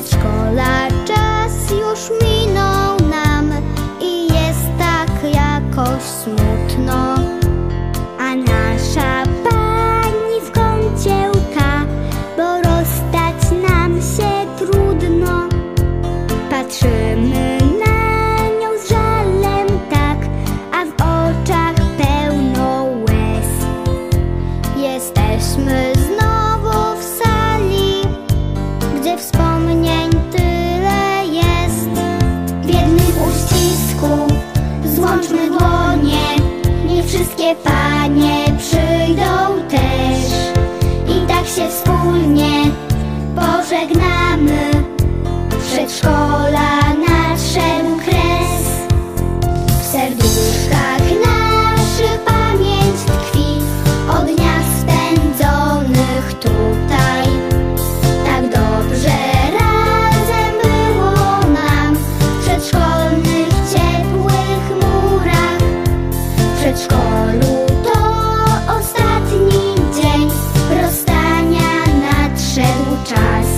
przedszkola czas już mi to ostatni dzień rozstania nadszedł czas.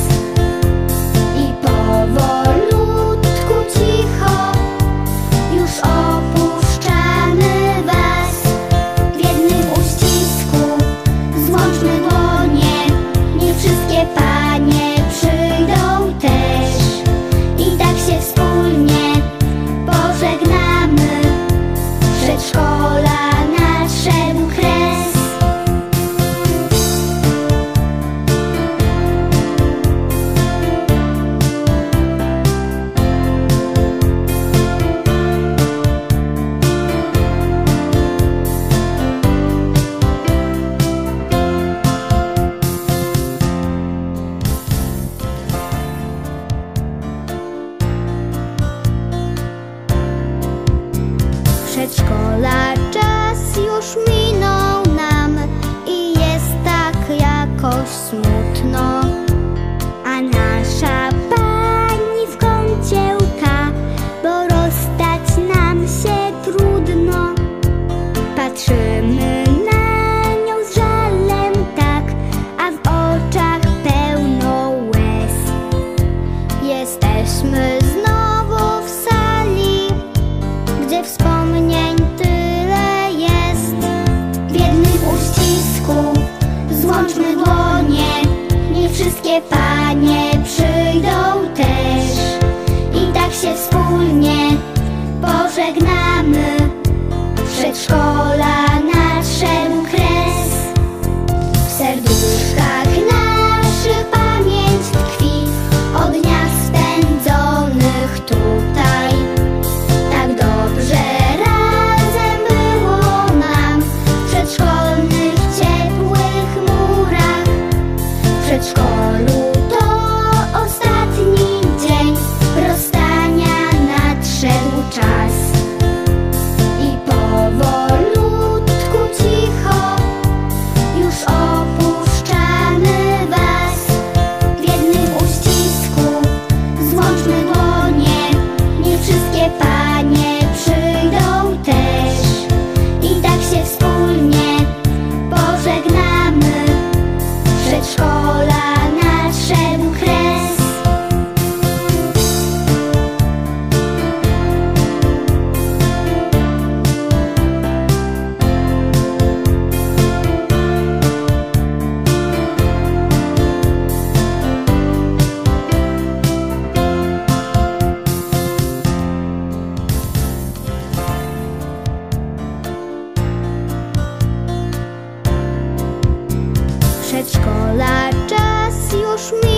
I powolutku cicho już opuszczamy was. W jednym uścisku złączmy dłonie. Nie wszystkie panie przyjdą też. I tak się wspólnie pożegnamy. Przedszkola Przedszkola czas już minął вспомнень czas już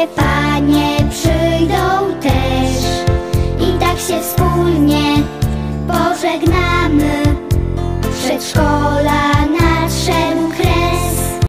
sepa.